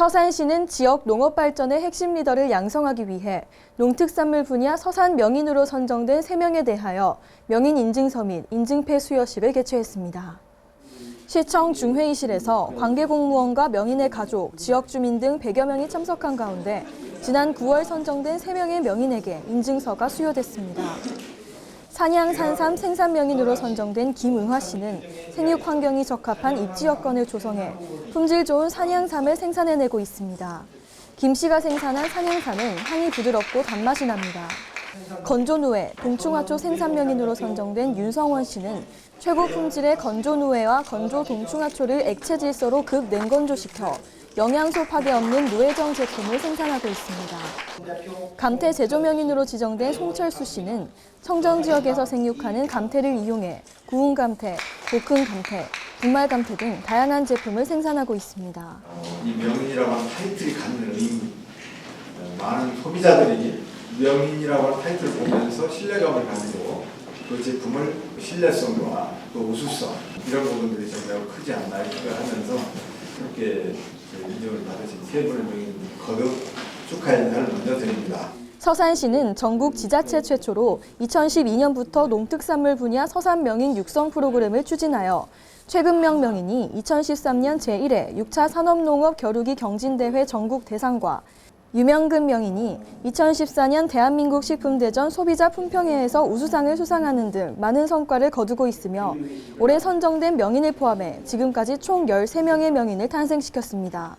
서산시는 지역 농업 발전의 핵심 리더를 양성하기 위해 농특산물 분야 서산 명인으로 선정된 3명에 대하여 명인 인증서 및 인증패 수여식을 개최했습니다. 시청 중회의실에서 관계 공무원과 명인의 가족, 지역 주민 등 100여 명이 참석한 가운데 지난 9월 선정된 3명의 명인에게 인증서가 수여됐습니다. 산양 산삼 생산 명인으로 선정된 김은화 씨는 생육 환경이 적합한 입지 여건을 조성해 품질 좋은 산양삼을 생산해내고 있습니다. 김 씨가 생산한 산양삼은 향이 부드럽고 단맛이 납니다. 건조 누에 동충하초 생산 명인으로 선정된 윤성원 씨는 최고 품질의 건조 누에와 건조 동충하초를 액체 질소로 급 냉건조시켜 영양소 파괴 없는 누에정 제품을 생산하고 있습니다. 감태 제조 명인으로 지정된 송철수 씨는 청정 지역에서 생육하는 감태를 이용해 구운 감태, 볶은 감태, 분말 감태 등 다양한 제품을 생산하고 있습니다. 이 명인이라고 하는 타이틀이 갖는 의미 어, 많은 소비자들이 명인이라고 하는 타이틀을 보면서 신뢰감을 가지고 그 제품을 신뢰성과 또 우수성 이런 부분들이 좀 매우 크지 않나 이렇게 하면서 그렇게 그 인정을 받으신 세 분의 명인 거듭 축하의 인사를 먼저 드립니다. 서산시는 전국 지자체 최초로 2012년부터 농특산물 분야 서산 명인 육성 프로그램을 추진하여 최근명 명인이 2013년 제1회 6차 산업농업 겨루기 경진대회 전국 대상과 유명근 명인이 2014년 대한민국 식품대전 소비자 품평회에서 우수상을 수상하는 등 많은 성과를 거두고 있으며 올해 선정된 명인을 포함해 지금까지 총 13명의 명인을 탄생시켰습니다.